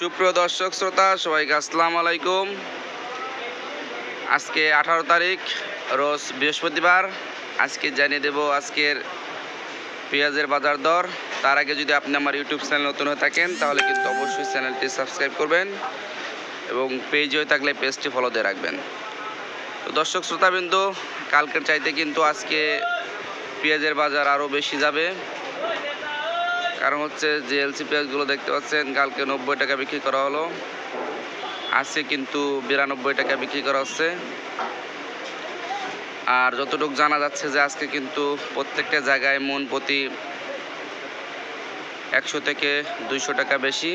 সুপ্রিয় দর্শক, শ্রোতা, সবাইকে আসসালামু আলাইকুম। আজকে আঠারো তারিখ, রোজ বৃহস্পতিবার। আজকে জানিয়ে দেব আজকের পেঁয়াজের বাজার দর। তার আগে যদি আপনি আমার ইউটিউব চ্যানেল নতুন হয়ে থাকেন, তাহলে কিন্তু অবশ্যই চ্যানেলটি সাবস্ক্রাইব করবেন এবং পেজ হয়ে থাকলে পেজটি ফলো দিয়ে রাখবেন। তো দর্শক, শ্রোতাবিন্দু, কালকের চাইতে কিন্তু আজকে পেঁয়াজের বাজার আরও বেশি যাবে। কারণ হচ্ছে যে এলসি পেঁয়াজগুলো দেখতে পাচ্ছেন, কালকে নব্বই টাকা বিক্রি করা হলো। আজকে কিন্তু বিরানব্বই টাকা বিক্রি করা হচ্ছে। আর যতটুকু জানা যাচ্ছে যে আজকে কিন্তু প্রত্যেকটা জায়গায় মন প্রতি একশো থেকে দুইশো টাকা বেশি।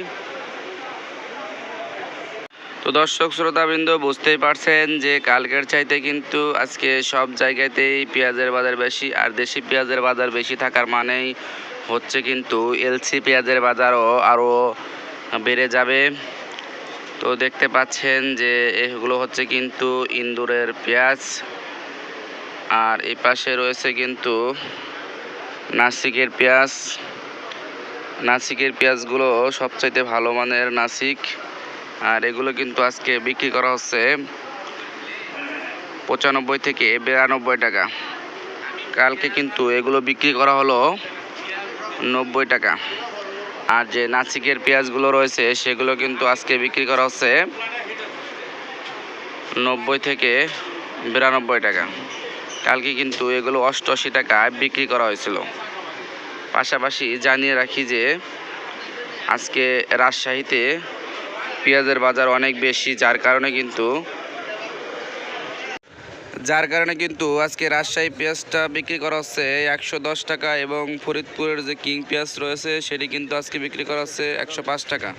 তো দর্শক, শ্রোতাবৃন্দ, বুঝতেই পারছেন যে কালকের চাইতে কিন্তু আজকে সব জায়গাতেই পেঁয়াজের বাজার বেশি আর দেশি পেঁয়াজের বাজার বেশি থাকার মানেই হচ্ছে কিন্তু এলসি পেঁয়াজের বাজারও আরও বেড়ে যাবে। তো দেখতে পাচ্ছেন যে এগুলো হচ্ছে কিন্তু ইন্দুরের পেঁয়াজ আর এই পাশে রয়েছে কিন্তু নাসিকের পেঁয়াজ। নাসিকের পেঁয়াজগুলো সবচাইতে ভালো মানের নাসিক। আর এগুলো কিন্তু আজকে বিক্রি করা হচ্ছে পঁচানব্বই থেকে বিরানব্বই টাকা। কালকে কিন্তু এগুলো বিক্রি করা হলো নব্বই টাকা। আর যে নাসিকের পেঁয়াজগুলো রয়েছে, সেগুলো কিন্তু আজকে বিক্রি করা হচ্ছে নব্বই থেকে বিরানব্বই টাকা। কালকে কিন্তু এগুলো অষ্টআশি টাকায় বিক্রি করা হয়েছিল। পাশাপাশি জানিয়ে রাখি যে আজকে রাজশাহীতে পেঁয়াজের বাজার অনেক বেশি, যার কারণে কিন্তু যার কারণে কিন্তু আজকে রাজশাহী পেঁয়াজটা বিক্রি করা হচ্ছে একশো দশ টাকা এবং ফরিদপুরের যে কিং পেঁয়াজ রয়েছে, সেটি কিন্তু আজকে বিক্রি করা হচ্ছে একশো পাঁচ টাকা।